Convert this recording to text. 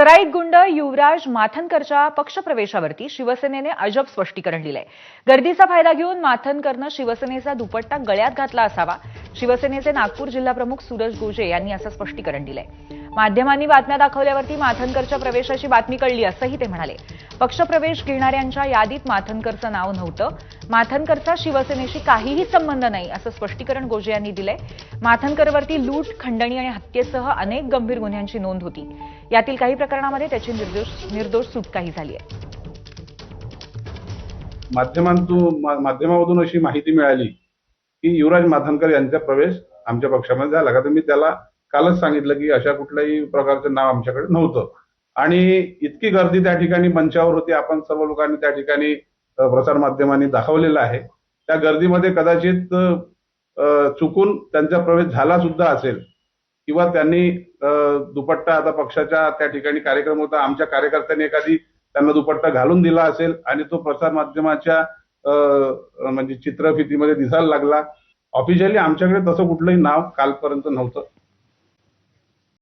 सराईत गुंड युवराज माथनकरच्या पक्षप्रवेशावरती शिवसेनेने अजब स्पष्टीकरण दिलंय. गर्दीचा फायदा घेऊन माथनकरनं शिवसेनेचा दुपट्टा गळ्यात घातला असावा. शिवसेनेचे नागपूर जिल्हाप्रमुख सूरज गोजे यांनी असं स्पष्टीकरण दिलंय. माध्यमांनी बातम्या दाखवल्यावरती माथनकरच्या प्रवेशाची बातमी कळली असंही ते म्हणाले. पक्षप्रवेश घेणाऱ्यांच्या यादीत माथनकरचं नाव नव्हतं माथनकरचा शिवसेनेशी काहीही संबंध नाही असं स्पष्टीकरण गोजे यांनी दिलंय. माथनकरवरती लूट खंडणी आणि हत्येसह अनेक गंभीर गुन्ह्यांची नोंद होती. यातील काही प्रकरणामध्ये त्याची निर्दोष निर्दोष सुटकाही झाली आहे. माध्यमांतून माध्यमामधून अशी माहिती मिळाली की युवराज माथनकर यांचा प्रवेश आमच्या पक्षामध्ये झाला. का तर मी त्याला कालच सांगितलं की अशा कुठल्याही प्रकारचं नाव आमच्याकडे नव्हतं. आणि इतकी गर्दी त्या ठिकाणी मंचावर होती. आपण सर्व लोकांनी त्या ठिकाणी प्रसारमाध्यमांनी दाखवलेलं आहे. त्या गर्दीमध्ये कदाचित चुकून त्यांचा प्रवेश झाला सुद्धा असेल किंवा त्यांनी दुपट्टा आता पक्षाच्या त्या ठिकाणी कार्यक्रम होता आमच्या कार्यकर्त्यांनी एखादी त्यांना दुपट्टा घालून दिला असेल आणि तो प्रसार माध्यमाच्या म्हणजे चित्रफितीमध्ये दिसायला लागला. ऑफिशियली आमच्याकडे तसं कुठलंही नाव कालपर्यंत नव्हतं.